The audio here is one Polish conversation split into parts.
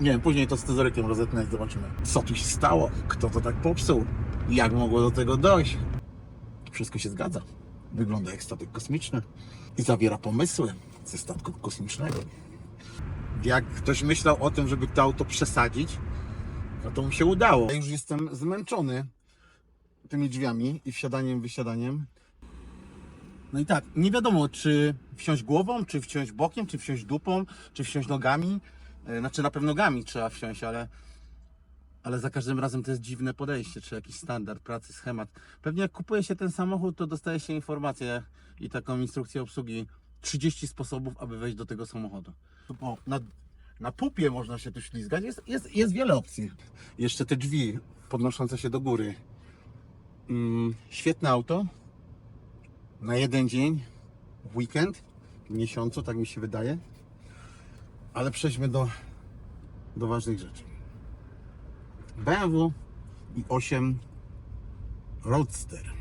Nie wiem, później to z scyzorykiem rozetnę i zobaczymy, co tu się stało, kto to tak popsuł, jak mogło do tego dojść. Wszystko się zgadza. Wygląda jak statek kosmiczny i zawiera pomysły ze statku kosmicznego. Jak ktoś myślał o tym, żeby to auto przesadzić, no to mu się udało. Ja już jestem zmęczony tymi drzwiami i wsiadaniem, wysiadaniem. No i tak, nie wiadomo, czy wsiąść głową, czy wsiąść bokiem, czy wsiąść dupą, czy wsiąść nogami. E, Znaczy na pewno nogami trzeba wsiąść, ale, ale za każdym razem to jest dziwne podejście, czy jakiś standard pracy, schemat. Pewnie jak kupuje się ten samochód, to dostaje się informację i taką instrukcję obsługi 30 sposobów, aby wejść do tego samochodu. O, na, na pupie można się tu ślizgać, jest, jest, jest wiele opcji. Jeszcze te drzwi podnoszące się do góry. Mm, świetne auto. Na jeden dzień, w weekend, w miesiącu, tak mi się wydaje. Ale przejdźmy do, do ważnych rzeczy. BMW i8 Roadster,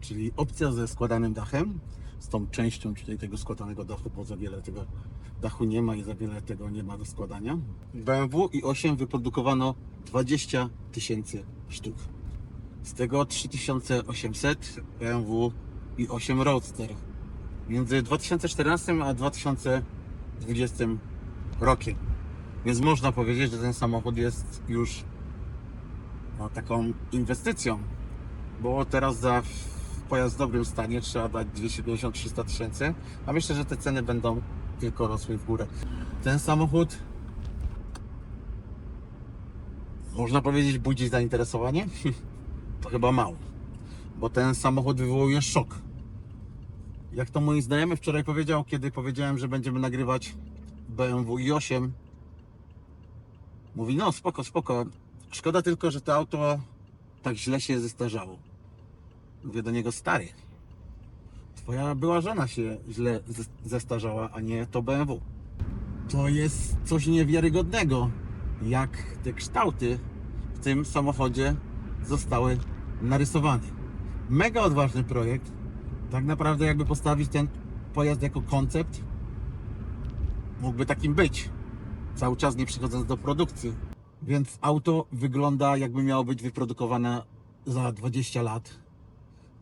czyli opcja ze składanym dachem, z tą częścią tutaj tego składanego dachu, bo za wiele tego dachu nie ma i za wiele tego nie ma do składania. BMW i8 wyprodukowano 20 tysięcy sztuk. Z tego 3800 BMW i8 Roadster. Między 2014 a 2020 rokiem. Więc można powiedzieć, że ten samochód jest już no, taką inwestycją. Bo teraz za pojazd w dobrym stanie trzeba dać 250-300 tysięcy, a myślę, że te ceny będą tylko rosły w górę. Ten samochód można powiedzieć budzi zainteresowanie? to chyba mało, bo ten samochód wywołuje szok. Jak to mój znajomy wczoraj powiedział, kiedy powiedziałem, że będziemy nagrywać BMW i8, mówi, no spoko, spoko, szkoda tylko, że to auto tak źle się zestarzało. Mówię do niego, stary, twoja była żona się źle zes- zestarzała, a nie to BMW. To jest coś niewiarygodnego, jak te kształty w tym samochodzie zostały narysowane. Mega odważny projekt. Tak naprawdę jakby postawić ten pojazd jako koncept, mógłby takim być. Cały czas nie przychodząc do produkcji. Więc auto wygląda jakby miało być wyprodukowane za 20 lat.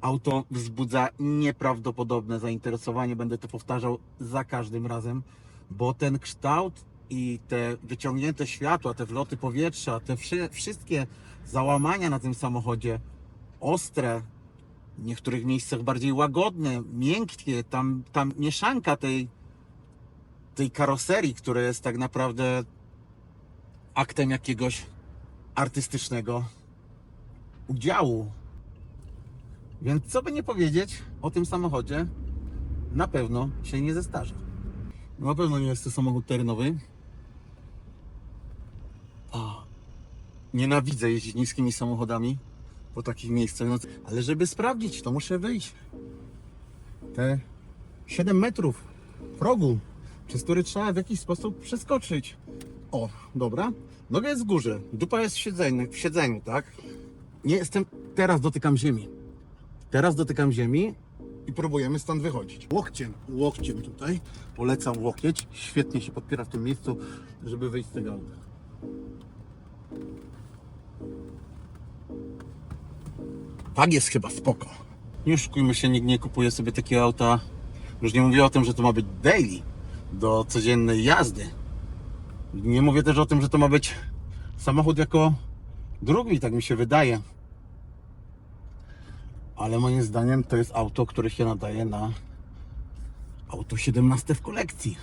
Auto wzbudza nieprawdopodobne zainteresowanie. Będę to powtarzał za każdym razem, bo ten kształt i te wyciągnięte światła, te wloty powietrza, te wszy- wszystkie załamania na tym samochodzie, ostre, w niektórych miejscach bardziej łagodne, miękkie, tam, tam mieszanka tej, tej karoserii, która jest tak naprawdę aktem jakiegoś artystycznego udziału. Więc co by nie powiedzieć o tym samochodzie, na pewno się nie zestarza. Na pewno nie jest to samochód terenowy. O, nienawidzę jeździć niskimi samochodami po takich miejscach, no, ale żeby sprawdzić, to muszę wyjść. Te 7 metrów progu, przez który trzeba w jakiś sposób przeskoczyć. O, dobra. Noga jest w górze, dupa jest w siedzeniu, w siedzeniu, tak? Nie jestem, teraz dotykam ziemi. Teraz dotykam ziemi i próbujemy stąd wychodzić. Łokciem, łokciem tutaj. Polecam łokieć. Świetnie się podpiera w tym miejscu, żeby wyjść z tego auta. Tak jest chyba spoko. Nie oszukujmy się, nikt nie kupuje sobie takiego auta. Już nie mówię o tym, że to ma być daily do codziennej jazdy. Nie mówię też o tym, że to ma być samochód jako drugi, tak mi się wydaje. Ale moim zdaniem to jest auto, które się nadaje na auto 17 w kolekcji.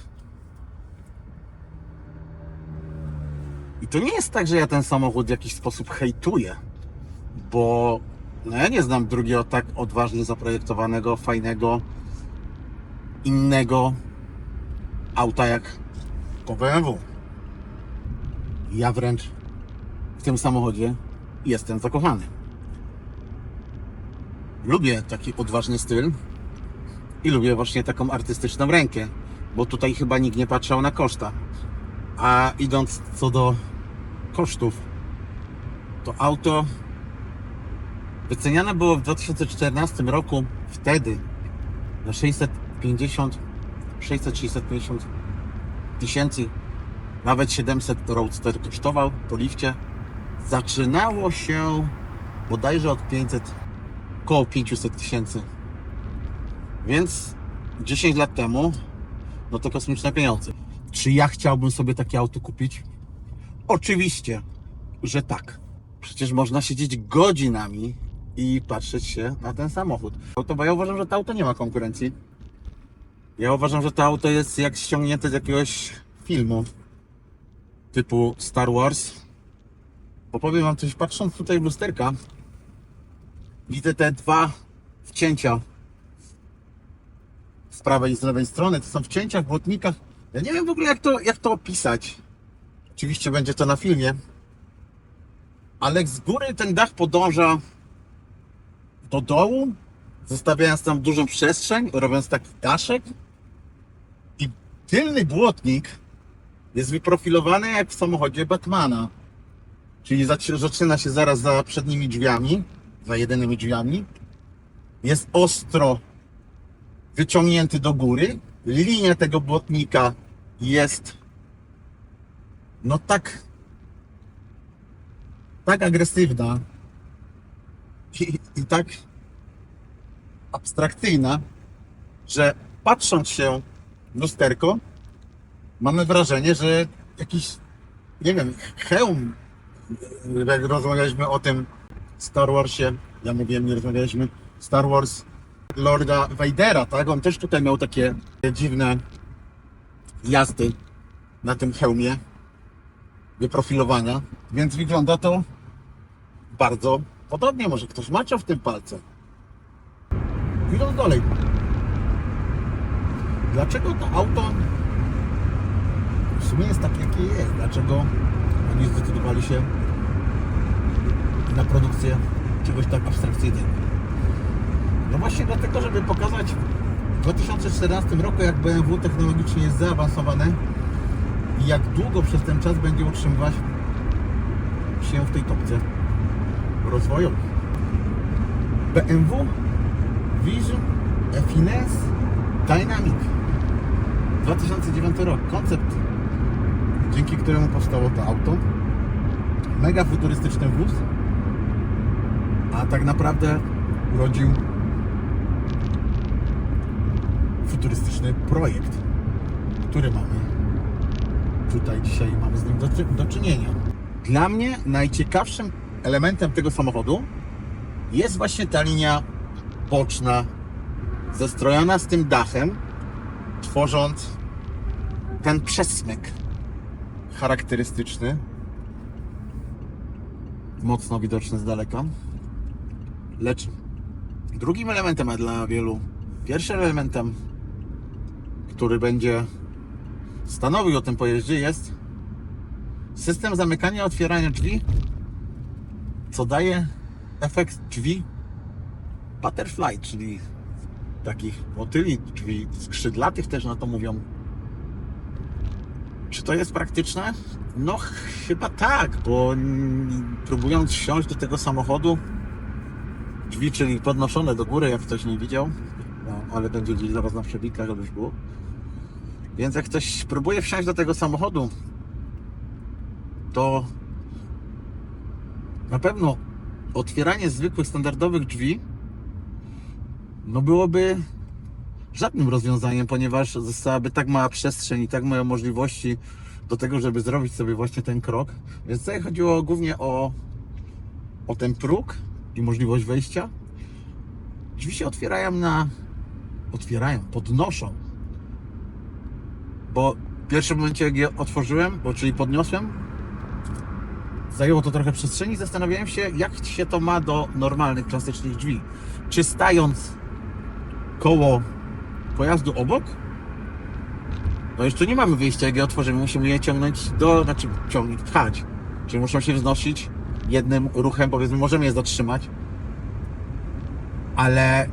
I to nie jest tak, że ja ten samochód w jakiś sposób hejtuję, bo no ja nie znam drugiego tak odważnie zaprojektowanego, fajnego, innego auta jak to BMW. Ja wręcz w tym samochodzie jestem zakochany. Lubię taki odważny styl i lubię właśnie taką artystyczną rękę, bo tutaj chyba nikt nie patrzał na koszta. A idąc co do kosztów, to auto wyceniane było w 2014 roku wtedy na 650 600-650 tysięcy Nawet 700 Roadster kosztował po lifcie. Zaczynało się bodajże od 500, około 500 tysięcy. Więc 10 lat temu, no to kosmiczne pieniądze. Czy ja chciałbym sobie takie auto kupić? Oczywiście, że tak. Przecież można siedzieć godzinami i patrzeć się na ten samochód. Auto, bo ja uważam, że to auto nie ma konkurencji. Ja uważam, że to auto jest jak ściągnięte z jakiegoś filmu typu Star Wars. Bo powiem wam coś, patrząc tutaj w lusterka, widzę te dwa wcięcia z prawej i z lewej strony. To są wcięcia w błotnikach. Ja nie wiem w ogóle jak to, jak to opisać. Oczywiście będzie to na filmie. Ale z góry ten dach podąża do dołu, zostawiając tam dużą przestrzeń, robiąc taki daszek. I tylny błotnik jest wyprofilowany jak w samochodzie Batmana. Czyli zac- zaczyna się zaraz za przednimi drzwiami, za jedynymi drzwiami. Jest ostro wyciągnięty do góry. Linia tego błotnika jest no tak tak agresywna i, i tak abstrakcyjna, że patrząc się w lusterko, mamy wrażenie, że jakiś, nie wiem, hełm, jak rozmawialiśmy o tym Star Warsie, ja mówiłem, nie rozmawialiśmy, Star Wars Lorda Vadera, tak? On też tutaj miał takie dziwne jazdy na tym hełmie, wyprofilowania, więc wygląda to bardzo podobnie. Może ktoś maczał w tym palce. Idąc dalej. Dlaczego to auto w sumie jest takie, jakie jest? Dlaczego oni zdecydowali się na produkcję czegoś tak abstrakcyjnego? No właśnie dlatego, żeby pokazać w 2014 roku, jak BMW technologicznie jest zaawansowane i jak długo przez ten czas będzie utrzymywać się w tej topce rozwoju. BMW Vision Finesse Dynamic 2009 rok. Koncept, dzięki któremu powstało to auto. Mega futurystyczny wóz, a tak naprawdę urodził futurystyczny projekt, który mamy tutaj dzisiaj mamy z nim do, do czynienia. Dla mnie najciekawszym elementem tego samochodu jest właśnie ta linia boczna, zestrojona z tym dachem, tworząc ten przesmyk charakterystyczny, mocno widoczny z daleka. Lecz drugim elementem, a dla wielu pierwszym elementem, który będzie stanowił o tym pojeździe jest system zamykania, otwierania drzwi, co daje efekt drzwi butterfly, czyli takich motyli, drzwi skrzydlatych też na to mówią. Czy to jest praktyczne? No chyba tak, bo próbując wsiąść do tego samochodu, drzwi, czyli podnoszone do góry, jak ktoś nie widział, no, ale będzie gdzieś zaraz na przebitkach, żeby już było. Więc jak ktoś próbuje wsiąść do tego samochodu, to na pewno otwieranie zwykłych, standardowych drzwi no byłoby żadnym rozwiązaniem, ponieważ zostałaby tak mała przestrzeń i tak małe możliwości do tego, żeby zrobić sobie właśnie ten krok. Więc tutaj chodziło głównie o, o ten próg i możliwość wejścia. Drzwi się otwierają na... otwierają, podnoszą bo w pierwszym momencie jak je otworzyłem, bo czyli podniosłem, zajęło to trochę przestrzeni, zastanawiałem się, jak się to ma do normalnych, klasycznych drzwi. Czy stając koło pojazdu obok, no jeszcze nie mamy wyjścia, jak je otworzymy, musimy je ciągnąć do, znaczy ciągnąć, pchać. Czyli muszą się wznosić jednym ruchem, powiedzmy, możemy je zatrzymać, ale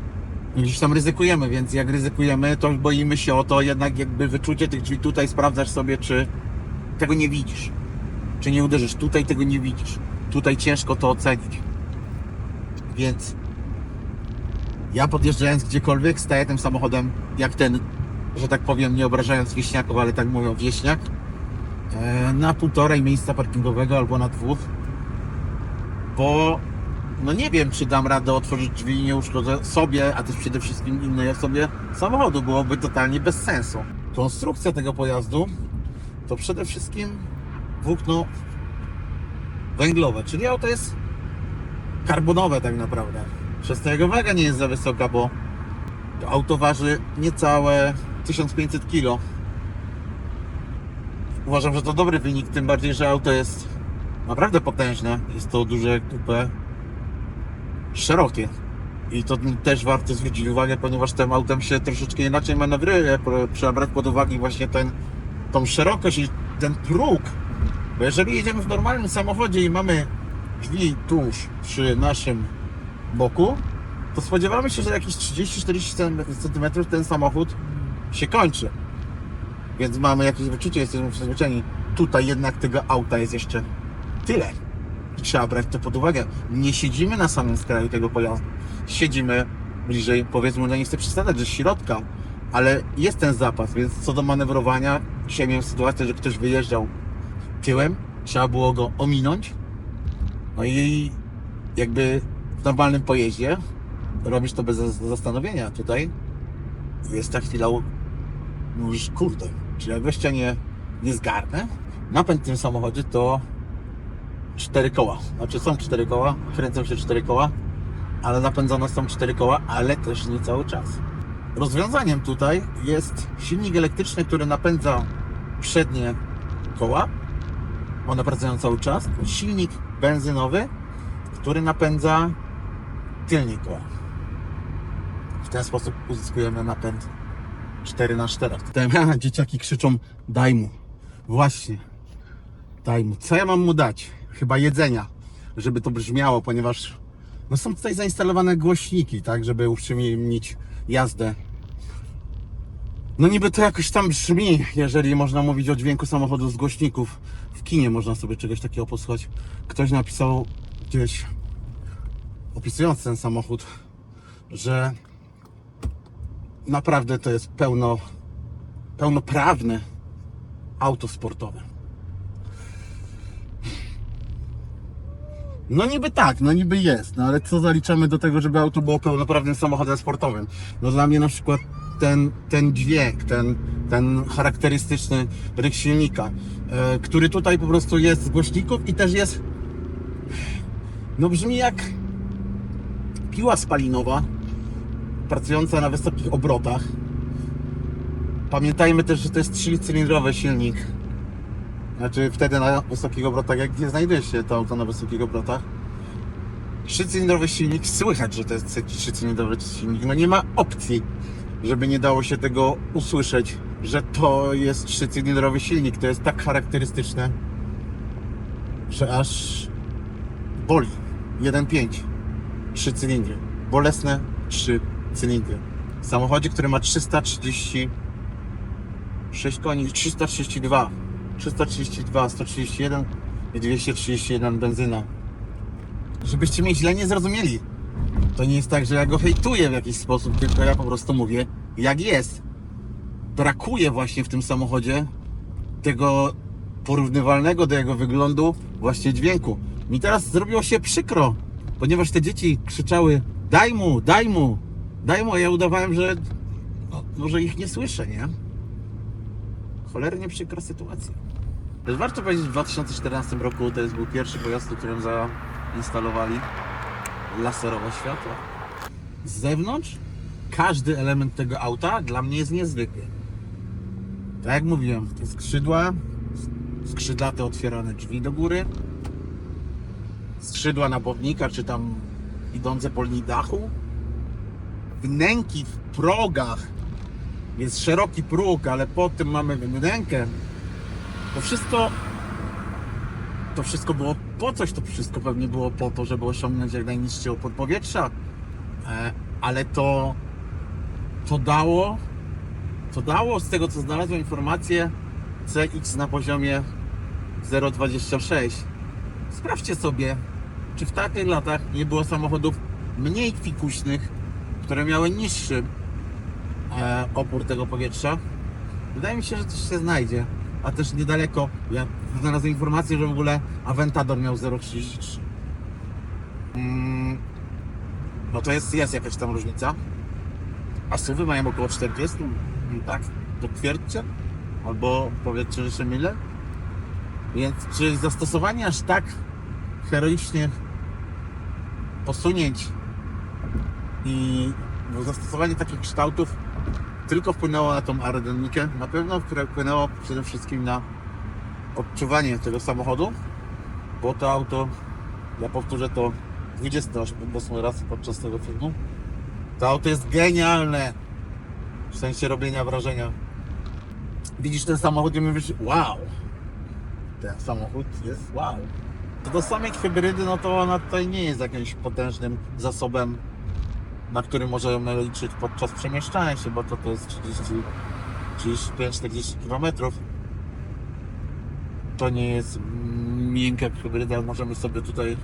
gdzieś tam ryzykujemy, więc jak ryzykujemy, to boimy się o to jednak jakby wyczucie tych drzwi tutaj, sprawdzasz sobie, czy tego nie widzisz. Czy nie uderzysz, tutaj tego nie widzisz. Tutaj ciężko to ocenić. Więc ja podjeżdżając gdziekolwiek, staję tym samochodem jak ten, że tak powiem, nie obrażając wieśniaków, ale tak mówią wieśniak. e, na półtorej miejsca parkingowego albo na dwóch, bo no nie wiem, czy dam radę otworzyć drzwi i nie uszkodzę sobie, a też przede wszystkim innej osobie samochodu. Byłoby totalnie bez sensu. Konstrukcja tego pojazdu to przede wszystkim włókno węglowe, czyli auto jest karbonowe tak naprawdę. Przez to jego waga nie jest za wysoka, bo to auto waży niecałe 1500 kg. Uważam, że to dobry wynik, tym bardziej, że auto jest naprawdę potężne. Jest to duże kupę, szerokie. I to też warto zwrócić uwagę, ponieważ tym autem się troszeczkę inaczej manewruje. Trzeba brać pod uwagę właśnie ten, tą szerokość i ten próg. Bo jeżeli jedziemy w normalnym samochodzie i mamy drzwi tuż przy naszym boku, to spodziewamy się, że jakieś 30-40 cm ten samochód się kończy. Więc mamy jakieś wyczucie, jesteśmy przyzwyczajeni. Tutaj jednak tego auta jest jeszcze tyle. I trzeba brać to pod uwagę. Nie siedzimy na samym skraju tego pojazdu. Siedzimy bliżej, powiedzmy, no nie chcę przesadzać, że środka, ale jest ten zapas, więc co do manewrowania, dzisiaj miałem sytuację, że ktoś wyjeżdżał tyłem, trzeba było go ominąć. No i jakby w normalnym pojeździe robisz to bez zas- zastanowienia. Tutaj jest ta chwila, mówisz, kurde, czy ja gościa nie, nie zgarnę? Napęd w tym samochodzie to cztery koła. Znaczy są cztery koła, kręcą się cztery koła, ale napędzone są cztery koła, ale też nie cały czas. Rozwiązaniem tutaj jest silnik elektryczny, który napędza przednie koła. One pracują cały czas. Silnik benzynowy, który napędza tylnie koła. W ten sposób uzyskujemy napęd 4 na 4 Tutaj dzieciaki krzyczą daj mu. Właśnie. Daj mu. Co ja mam mu dać? Chyba jedzenia, żeby to brzmiało, ponieważ no są tutaj zainstalowane głośniki, tak, żeby uprzyjemnić jazdę. No niby to jakoś tam brzmi, jeżeli można mówić o dźwięku samochodu z głośników. W kinie można sobie czegoś takiego posłuchać. Ktoś napisał gdzieś, opisując ten samochód, że naprawdę to jest pełno, pełnoprawne auto sportowe. No niby tak, no niby jest, no ale co zaliczamy do tego, żeby auto było pełnoprawnym samochodem sportowym? No dla mnie na przykład ten, ten dźwięk, ten, ten charakterystyczny ryk silnika, e, który tutaj po prostu jest z głośników i też jest, no brzmi jak piła spalinowa, pracująca na wysokich obrotach. Pamiętajmy też, że to jest 3-cylindrowy silnik. Znaczy wtedy na wysokich obrotach, jak nie znajduje się to auto na wysokich obrotach. 3-cylindrowy silnik, słychać, że to jest 3-cylindrowy silnik. No nie ma opcji, żeby nie dało się tego usłyszeć, że to jest 3-cylindrowy silnik. To jest tak charakterystyczne, że aż boli. 1.5, 3 cylindry. Bolesne 3 cylindry. W samochodzie, który ma 336 koni, 332, 332, 131 i 231 benzyna. Żebyście mnie źle nie zrozumieli. To nie jest tak, że ja go hejtuję w jakiś sposób, tylko ja po prostu mówię, jak jest. Brakuje właśnie w tym samochodzie tego porównywalnego do jego wyglądu właśnie dźwięku. Mi teraz zrobiło się przykro, ponieważ te dzieci krzyczały daj mu, daj mu, daj mu, a ja udawałem, że no, może ich nie słyszę, nie? Cholernie przykra sytuacja. Też warto powiedzieć, w 2014 roku to jest był pierwszy pojazd, w którym zainstalowali laserowe światła. Z zewnątrz każdy element tego auta dla mnie jest niezwykły. Tak jak mówiłem, te skrzydła, skrzydlate otwierane drzwi do góry, skrzydła napownika, czy tam idące po linii dachu, wnęki w progach, jest szeroki próg, ale po tym mamy wnękę. To wszystko to wszystko było po coś, to wszystko pewnie było po to, żeby osiągnąć jak najniższy opór powietrza, e, ale to to dało to dało z tego co znalazłem informację CX na poziomie 0,26 sprawdźcie sobie czy w takich latach nie było samochodów mniej fikuśnych które miały niższy e, opór tego powietrza wydaje mi się, że coś się znajdzie a też niedaleko. Ja znalazłem informację, że w ogóle Aventador miał 0,33. Mm, no to jest, jest jakaś tam różnica. A suwy mają około 40, mm, tak? Potwierdźcie. Albo powiedzcie, że się mylę. Więc czy zastosowanie aż tak heroicznie posunięć i no, zastosowanie takich kształtów tylko wpłynęło na tą aerodynamikę? Na pewno wpłynęło przede wszystkim na odczuwanie tego samochodu, bo to auto, ja powtórzę to 28 raz podczas tego filmu, to auto jest genialne w sensie robienia wrażenia. Widzisz ten samochód i mówisz, wow, ten samochód jest wow. To do samej hybrydy, no to ona tutaj nie jest jakimś potężnym zasobem, na który możemy liczyć podczas przemieszczania się, bo to, to jest 30, 35-40 km. To nie jest miękka hybryda, możemy sobie tutaj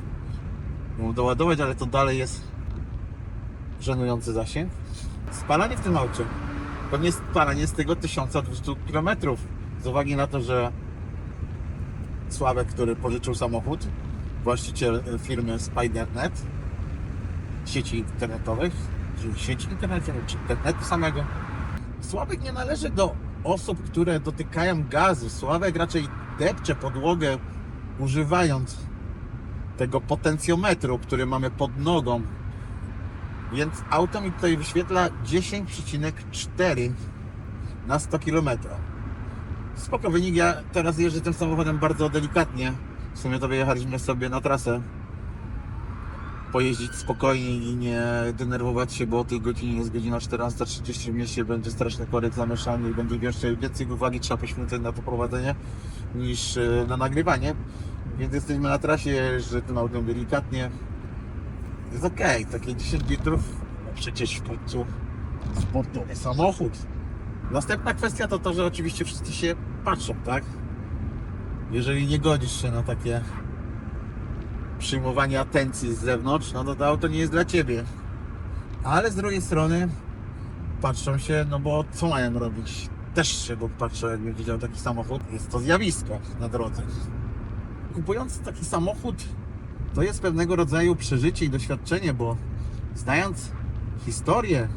ją doładować, ale to dalej jest żenujący zasięg. Spalanie w tym aucie to nie spalanie z tego 1200 km. Z uwagi na to, że Sławek, który pożyczył samochód, właściciel e, firmy Spidernet, sieci internetowych, czy sieci internetowej, czy internetu samego. Sławek nie należy do osób, które dotykają gazu. Sławek raczej depcze podłogę, używając tego potencjometru, który mamy pod nogą. Więc auto mi tutaj wyświetla 10,4 na 100 km. Spoko wynik, ja teraz jeżdżę tym samochodem bardzo delikatnie. W sumie to wyjechaliśmy sobie na trasę. Pojeździć spokojnie i nie denerwować się, bo o tej godzinie jest godzina 14.30 w mieście, będzie straszny korek zamieszany i będzie więcej uwagi trzeba poświęcać na to prowadzenie niż e, na nagrywanie. Więc jesteśmy na trasie, że tym autem delikatnie. Jest okej, takie 10 litrów, no przecież w końcu sportowy samochód. Następna kwestia to to, że oczywiście wszyscy się patrzą, tak? Jeżeli nie godzisz się na takie przyjmowanie atencji z zewnątrz, no to to auto nie jest dla ciebie. Ale z drugiej strony patrzą się, no bo co mają robić? Też się bo patrzą, jakbym widział taki samochód. Jest to zjawisko na drodze. Kupując taki samochód, to jest pewnego rodzaju przeżycie i doświadczenie, bo znając historię,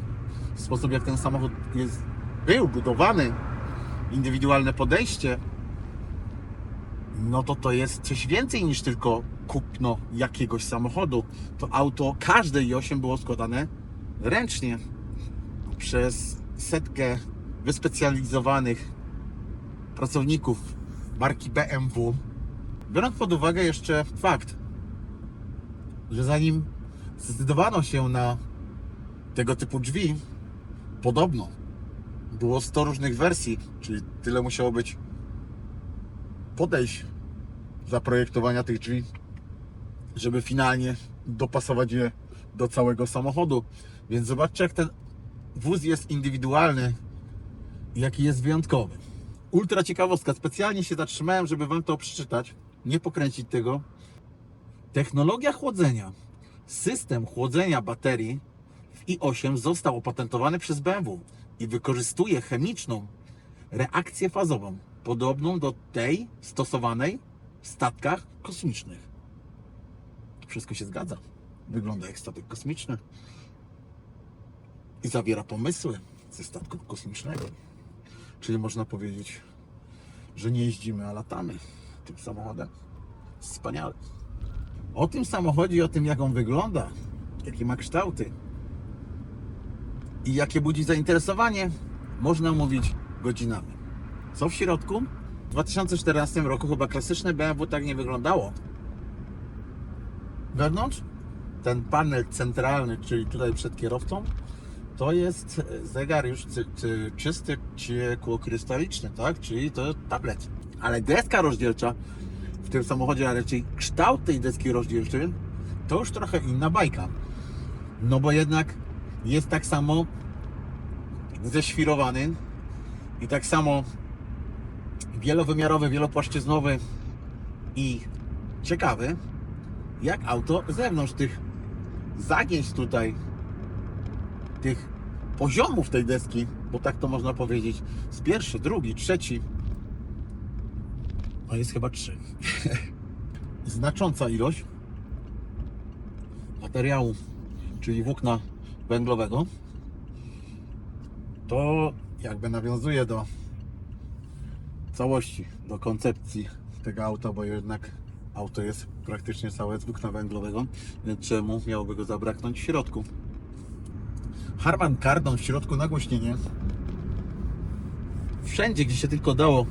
sposób jak ten samochód jest, był budowany, indywidualne podejście, no to to jest coś więcej niż tylko kupno jakiegoś samochodu. To auto, każde i8 było składane ręcznie przez setkę wyspecjalizowanych pracowników marki BMW. Biorąc pod uwagę jeszcze fakt, że zanim zdecydowano się na tego typu drzwi, podobno było 100 różnych wersji, czyli tyle musiało być podejść zaprojektowania tych drzwi, żeby finalnie dopasować je do całego samochodu. Więc zobaczcie, jak ten wóz jest indywidualny jaki jest wyjątkowy. Ultra ciekawostka. Specjalnie się zatrzymałem, żeby Wam to przeczytać, nie pokręcić tego. Technologia chłodzenia, system chłodzenia baterii w i8 został opatentowany przez BMW i wykorzystuje chemiczną reakcję fazową, podobną do tej stosowanej w statkach kosmicznych. Wszystko się zgadza. Wygląda jak statek kosmiczny i zawiera pomysły ze statku kosmicznego. Czyli można powiedzieć, że nie jeździmy, a latamy tym samochodem. Wspaniale. O tym samochodzie i o tym, jak on wygląda, jakie ma kształty i jakie budzi zainteresowanie, można mówić godzinami. Co w środku? W 2014 roku chyba klasyczne BMW tak nie wyglądało. Wewnątrz ten panel centralny, czyli tutaj przed kierowcą, to jest zegar już cy, cy, czysty ciekłokrystaliczny, tak? Czyli to tablet. Ale deska rozdzielcza w tym samochodzie, a raczej kształt tej deski rozdzielczej, to już trochę inna bajka. No bo jednak jest tak samo ześwirowany i tak samo wielowymiarowy, wielopłaszczyznowy i ciekawy, jak auto zewnątrz tych zagięć tutaj, tych poziomów tej deski, bo tak to można powiedzieć, z pierwszy, drugi, trzeci, No jest chyba trzy. Znacząca ilość materiału, czyli włókna węglowego. To jakby nawiązuje do całości, do koncepcji tego auta, bo jednak auto jest praktycznie całe z włókna węglowego, więc czemu miałoby go zabraknąć w środku? Harman Kardon w środku nagłośnienie. Wszędzie, gdzie się tylko dało,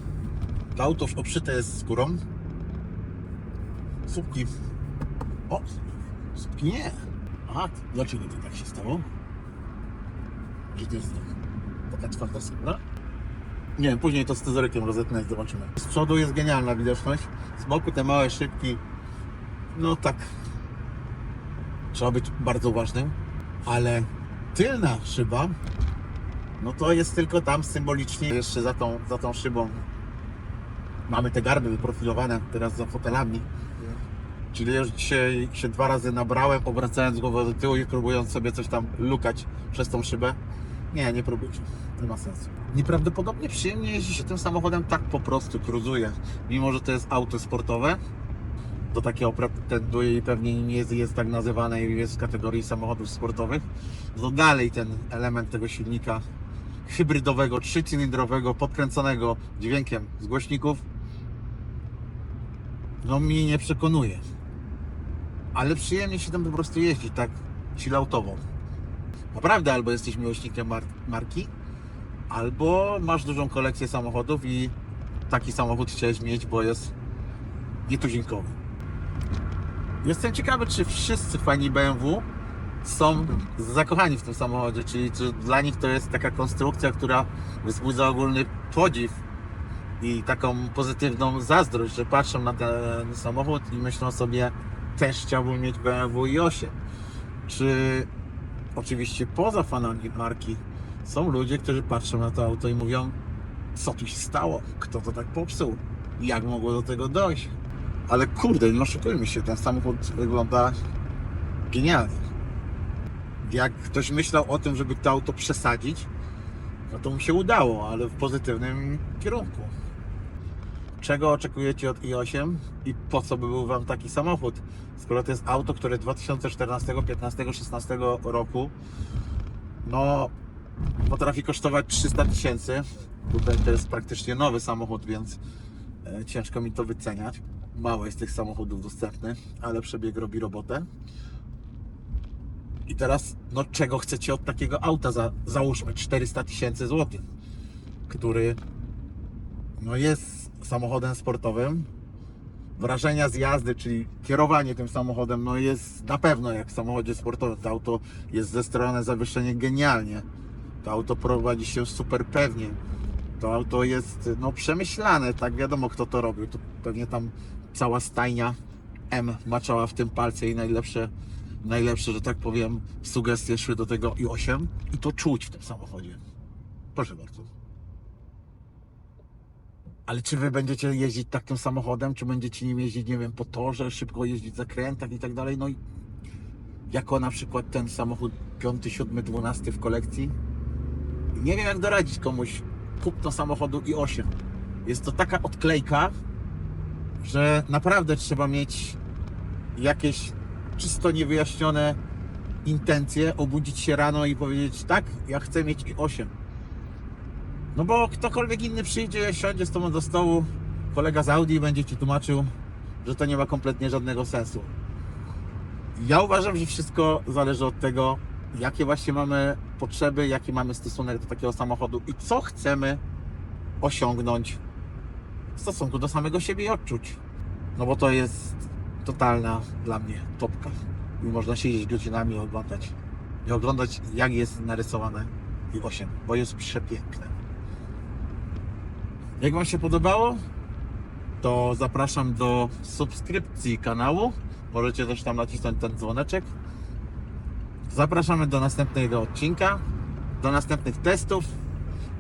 to auto obszyte jest skórą. Słupki. O! Słupki nie. A, dlaczego to tak się stało? Że to jest taka twarda skóra? Nie wiem, później to scyzorykiem rozetnę i zobaczymy. Z przodu jest genialna widoczność. Z boku te małe szybki. No tak. Trzeba być bardzo uważnym. Ale tylna szyba, no to jest tylko tam symbolicznie. Jeszcze za tą, za tą szybą mamy te garby wyprofilowane teraz za fotelami. Czyli już dzisiaj się dwa razy nabrałem, obracając głowę do tyłu i próbując sobie coś tam lukać przez tą szybę. Nie, nie próbujcie. Nie ma sensu. Nieprawdopodobnie przyjemnie jeździ się tym samochodem tak po prostu, cruzuje. Mimo, że to jest auto sportowe, do takiego pretenduje i pewnie nie jest, jest tak nazywane i jest w kategorii samochodów sportowych, to dalej ten element tego silnika hybrydowego, trzycylindrowego, podkręconego dźwiękiem z głośników, no mnie nie przekonuje. Ale przyjemnie się tam po prostu jeździ, tak chilloutowo. Naprawdę albo jesteś miłośnikiem mar- marki, albo masz dużą kolekcję samochodów i taki samochód chciałeś mieć, bo jest nietuzinkowy. Jestem ciekawy, czy wszyscy fani BMW są zakochani w tym samochodzie, czyli czy dla nich to jest taka konstrukcja, która wzbudza ogólny podziw i taką pozytywną zazdrość, że patrzą na ten samochód i myślą sobie też chciałbym mieć BMW i8. Czy oczywiście poza fanami marki są ludzie, którzy patrzą na to auto i mówią co tu się stało, kto to tak popsuł, jak mogło do tego dojść. Ale kurde, no szukujmy się, ten samochód wygląda genialnie. Jak ktoś myślał o tym, żeby to auto przesadzić, no to mu się udało, ale w pozytywnym kierunku. Czego oczekujecie od i8 i po co by był Wam taki samochód? Skoro to jest auto, które 2014, 15, 16 roku no potrafi kosztować 300 tysięcy. Tutaj to jest praktycznie nowy samochód, więc e, ciężko mi to wyceniać. Mało jest tych samochodów dostępnych, ale przebieg robi robotę. I teraz, no czego chcecie od takiego auta za, załóżmy 400 tysięcy złotych, który no jest samochodem sportowym. Wrażenia z jazdy, czyli kierowanie tym samochodem, no jest na pewno jak w samochodzie sportowym. To auto jest zestrojone zawieszenie genialnie. To auto prowadzi się super pewnie. To auto jest no, przemyślane, tak wiadomo kto to robił. To pewnie tam cała stajnia M maczała w tym palce i najlepsze, najlepsze, że tak powiem, sugestie szły do tego i8 i to czuć w tym samochodzie. Proszę bardzo. Ale czy wy będziecie jeździć tak tym samochodem, czy będziecie nim jeździć, nie wiem, po torze, szybko jeździć w zakrętach i tak dalej? No i jako na przykład ten samochód 5, 7, 12 w kolekcji. Nie wiem jak doradzić komuś kupno samochodu i8. Jest to taka odklejka, że naprawdę trzeba mieć jakieś czysto niewyjaśnione intencje, obudzić się rano i powiedzieć tak, ja chcę mieć i8. No bo ktokolwiek inny przyjdzie, siądzie z tobą do stołu, kolega z Audi będzie ci tłumaczył, że to nie ma kompletnie żadnego sensu. Ja uważam, że wszystko zależy od tego, jakie właśnie mamy potrzeby, jaki mamy stosunek do takiego samochodu i co chcemy osiągnąć w stosunku do samego siebie i odczuć. No bo to jest totalna dla mnie topka. I można siedzieć godzinami i oglądać. I oglądać jak jest narysowane i 8, bo jest przepiękne. Jak Wam się podobało, to zapraszam do subskrypcji kanału. Możecie też tam nacisnąć ten dzwoneczek. Zapraszamy do następnego odcinka, do następnych testów.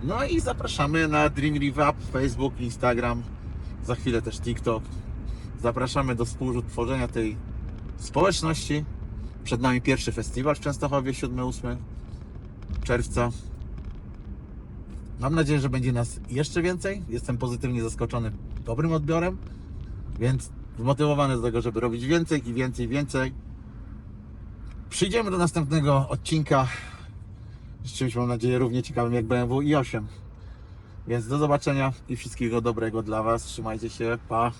No i zapraszamy na Dream Revap, Facebook, Instagram, za chwilę też TikTok. Zapraszamy do współtworzenia tej społeczności. Przed nami pierwszy festiwal w Częstochowie 7-8 czerwca. Mam nadzieję, że będzie nas jeszcze więcej. Jestem pozytywnie zaskoczony dobrym odbiorem, więc zmotywowany do tego, żeby robić więcej i więcej, więcej. Przyjdziemy do następnego odcinka z czymś, mam nadzieję, równie ciekawym jak BMW i 8. Więc do zobaczenia i wszystkiego dobrego dla Was. Trzymajcie się, pa!